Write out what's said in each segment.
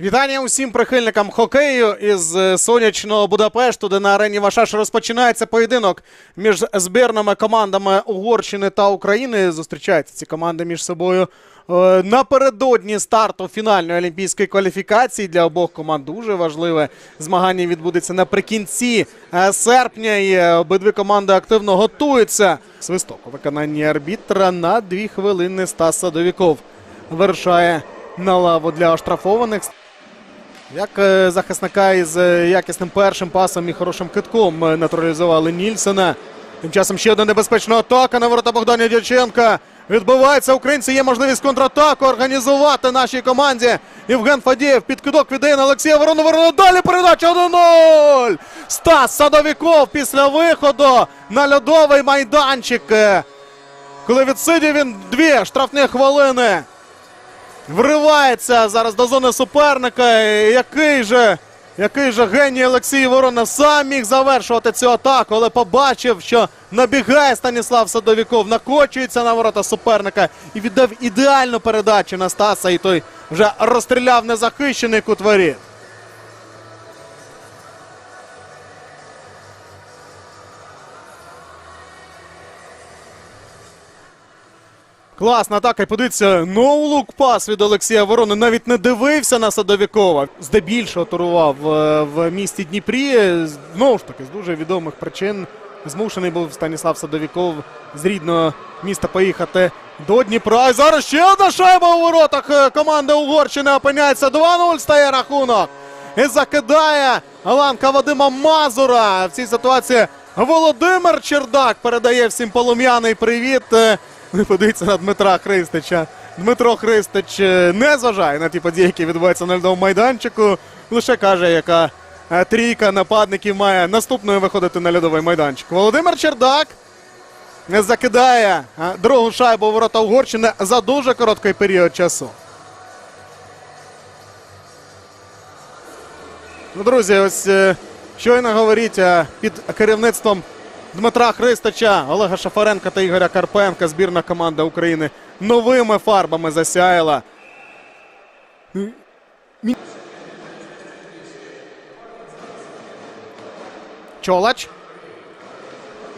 Вітання усім прихильникам хокею із е, сонячного Будапешту, де на арені Вашаш розпочинається поєдинок між збірними командами Угорщини та України. Зустрічаються ці команди між собою е, напередодні старту фінальної олімпійської кваліфікації. Для обох команд дуже важливе змагання відбудеться наприкінці е, серпня. І обидві команди активно готуються. Свисток у виконанні арбітра на дві хвилини Стас Садовіков вирушає на лаву для оштрафованих. Як е, захисника із е, якісним першим пасом і хорошим китком е, натуралізували Нільсена. Тим часом ще одна небезпечна атака на ворота Богдана Дяченка. Відбувається українці. Є можливість контратаку організувати нашій команді. Євген Фадієв підкидок віддає на Олексія Ворону. Ворона далі передача 1-0. Стас Садовіков після виходу на льодовий майданчик. Коли відсидів він дві штрафні хвилини. Вривається зараз до зони суперника. Який же, який же геній Олексій Ворона сам міг завершувати цю атаку, але побачив, що набігає Станіслав Садовіков, накочується на ворота суперника і віддав ідеальну передачу на Стаса. І той вже розстріляв незахищений кут Класна атака. І подивіться, ноулук пас від Олексія Ворони. Навіть не дивився на Садовікова. Здебільшого турував е, в місті Дніпрі. Знову ж таки, з дуже відомих причин. Змушений був Станіслав Садовіков з рідного міста поїхати до Дніпра. І зараз ще одна шайба у воротах е, команди Угорщини опиняється. 2-0 стає рахунок. І закидає ланка Вадима Мазура. В цій ситуації Володимир Чердак передає всім полум'яний привіт. Не подивіться на Дмитра Христича. Дмитро Христич е, не зважає на ті події, які відбуваються на льодовому майданчику. Лише каже, яка е, трійка нападників має наступною виходити на льодовий майданчик. Володимир Чердак закидає е, другу шайбу ворота Угорщини за дуже короткий період часу. Ну, друзі, ось щойно говоріть під керівництвом Дмитра Христича, Олега Шафаренка та Ігоря Карпенка. Збірна команда України новими фарбами засяяла. Чолач.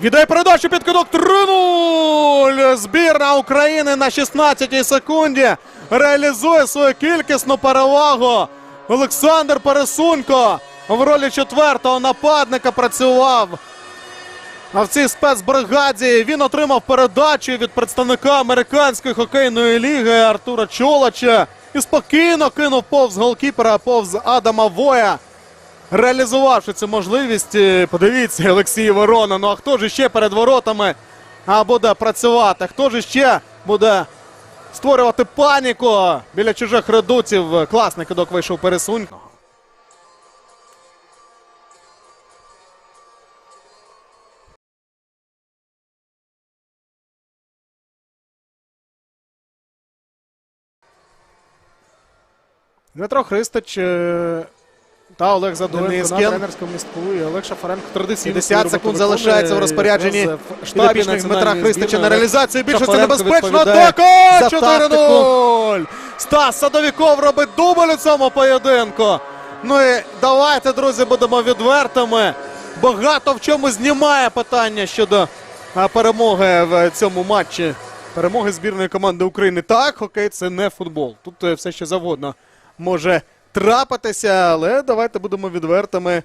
Віддає передачу під кидок 3-0. Збірна України на 16-й секунді реалізує свою кількісну перевагу. Олександр Пересунько в ролі четвертого нападника працював. А в цій спецбригаді він отримав передачу від представника американської хокейної ліги Артура Чолача і спокійно кинув повз голкіпера, повз Адама Воя. Реалізувавши цю можливість, е, подивіться, Олексій Ворона. Ну а хто ж ще перед воротами а, буде працювати? Хто ж ще буде створювати паніку біля чужих редуців? Класний кидок вийшов пересунько. Дмитро Христич е, та Олег Задоєнко на тренерському містку і Олег Шафаренко традиційно 50 секунд залишається в розпорядженні підопічних Дмитра Христича на реалізацію. Більше це небезпечно. Атака! за 4-0! Стас Садовіков робить дубль у цьому поєдинку. Ну і давайте, друзі, будемо відвертими. Багато в чому знімає питання щодо перемоги в цьому матчі. Перемоги збірної команди України. Так, хокей це не футбол. Тут е, все ще завгодно може трапитися, але давайте будемо відвертими.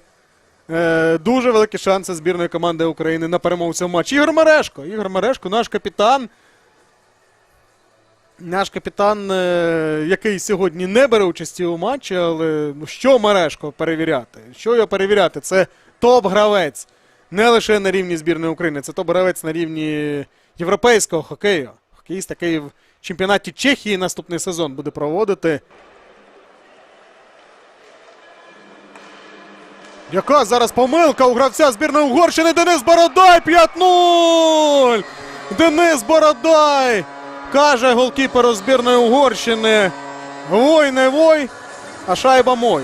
Е, дуже великі шанси збірної команди України на перемогу в цьому матчі. Ігор Мерешко. Ігор Мерешко, наш капітан. Наш капітан, е, який сьогодні не бере участі у матчі, але що Мерешко перевіряти? Що його перевіряти? Це топ-гравець. Не лише на рівні збірної України, це топ-гравець на рівні європейського хокею. Хокеїст, який в чемпіонаті Чехії наступний сезон буде проводити. Яка зараз помилка у гравця збірної Угорщини Денис Бородай 5-0! Денис Бородай! Каже голкіперу збірної Угорщини. Вой не вой, а шайба мой.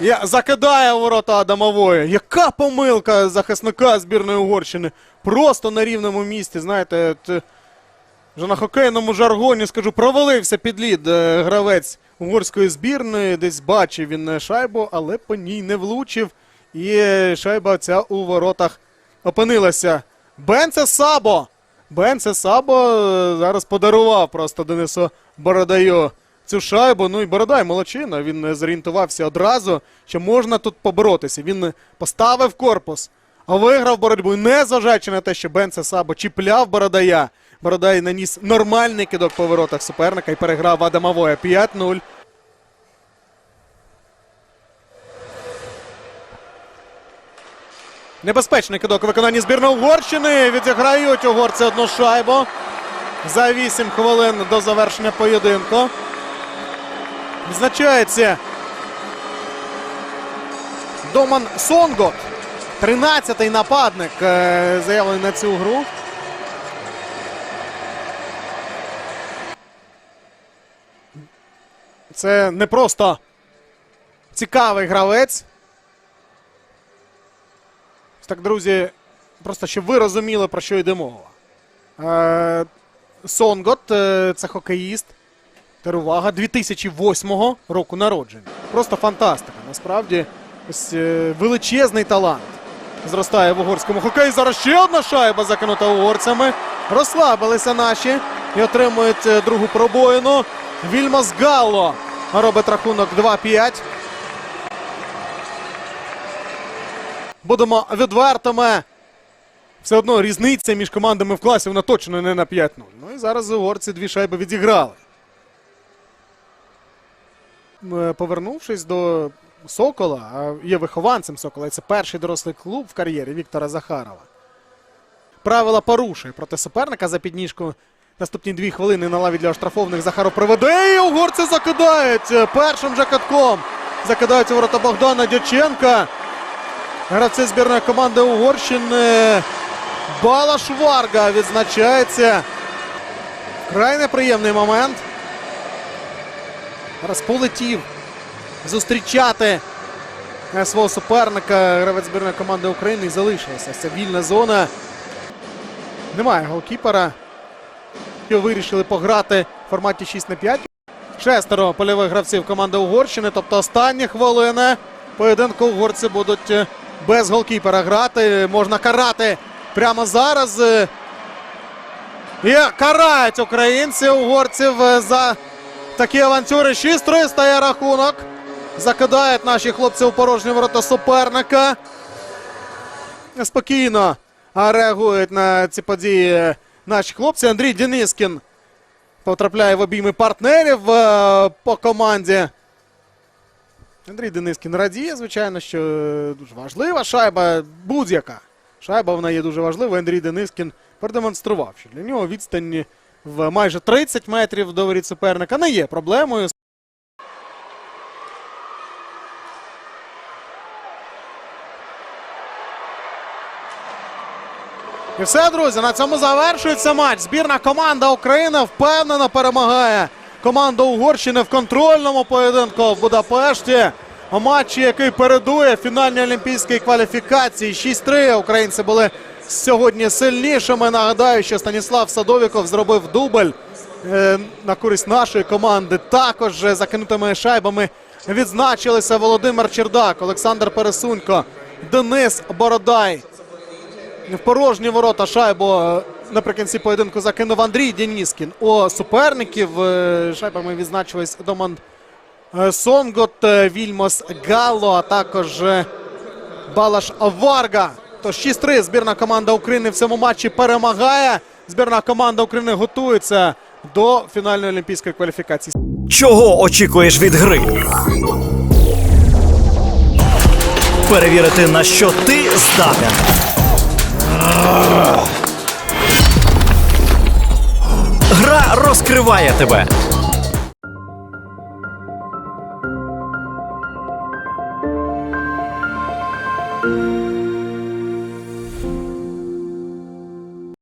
Я, закидає ворота Адамової. Яка помилка захисника збірної Угорщини? Просто на рівному місці, знаєте, е, вже на хокейному жаргоні скажу, провалився під лід е, гравець угорської збірної. Десь бачив він е, шайбу, але по ній не влучив. І шайба ця у воротах опинилася. Бенце Сабо. Бенце Сабо е, зараз подарував просто Денису Бородаю цю шайбу. Ну і Бородай молодчина. Він зорієнтувався одразу, що можна тут поборотися. Він поставив корпус, а виграв боротьбу, не зважаючи на те, що Бенце Сабо чіпляв Бородая. Бородай наніс нормальний кидок по воротах суперника і переграв Адама Воя 5-0. Небезпечний кидок у виконанні збірної Угорщини. Відіграють угорці одну шайбу за 8 хвилин до завершення поєдинку. Відзначається Доман Сонгот. 13-й нападник е, заявлений на цю гру. Це не просто цікавий гравець. Так, друзі, просто щоб ви розуміли, про що йде мова. Е, Сонгот е, це хокеїст. Тепер увага, 2008 року народження. Просто фантастика. Насправді, ось е, величезний талант зростає в угорському хокеї. Зараз ще одна шайба закинута угорцями. Розслабилися наші і отримують е, другу пробоїну. Вільмас Галло робить рахунок 2-5. Будемо відвертими. Все одно різниця між командами в класі вона точно не на 5-0. Ну і зараз угорці дві шайби відіграли. Е, Повернувшись до Сокола, є вихованцем Сокола, і це перший дорослий клуб в кар'єрі Віктора Захарова. Правила порушує проти суперника за підніжку. Наступні дві хвилини на лаві для оштрафованих Захаров приведе. І угорці закидають першим же катком. Закидають ворота Богдана Дяченка. Гравці збірної команди Угорщини. Балаш Варга відзначається. Край неприємний момент. Зараз полетів зустрічати свого суперника. Гравець збірної команди України і залишилася ця вільна зона. Немає голкіпера. Вирішили пограти в форматі 6 на 5. Шестеро польових гравців команди Угорщини. Тобто останні хвилини поєдинку угорці будуть е, без голкіпера грати. Можна карати прямо зараз. І карають українці угорців за такі авантюри. 6-3 стає рахунок. Закидають наші хлопці у порожні ворота суперника. Спокійно реагують на ці події наші хлопці. Андрій Денискін потрапляє в обійми партнерів е, по команді. Андрій Денискін радіє, звичайно, що е, дуже важлива шайба. Будь-яка шайба вона є дуже важливою. Андрій Денискін продемонстрував, що для нього відстань в майже 30 метрів до воріт суперника не є проблемою. І все, друзі, на цьому завершується матч. Збірна команда України впевнено перемагає команду Угорщини в контрольному поєдинку в Будапешті. Матчі, який передує фінальній олімпійській кваліфікації. 6-3 українці були сьогодні сильнішими. Нагадаю, що Станіслав Садовіков зробив дубль е, на користь нашої команди. Також закинутими шайбами відзначилися Володимир Чердак, Олександр Пересунько, Денис Бородай. В порожні ворота шайбу е, наприкінці поєдинку закинув Андрій Деніскін. У суперників е, шайбами відзначились Доман е, Сонгот, е, Вільмос Галло, а також Балаш Варга. Тож 6-3 збірна команда України в цьому матчі перемагає. Збірна команда України готується до фінальної олімпійської кваліфікації. Чого очікуєш від гри? Перевірити, на що ти здатен. Розкриває тебе.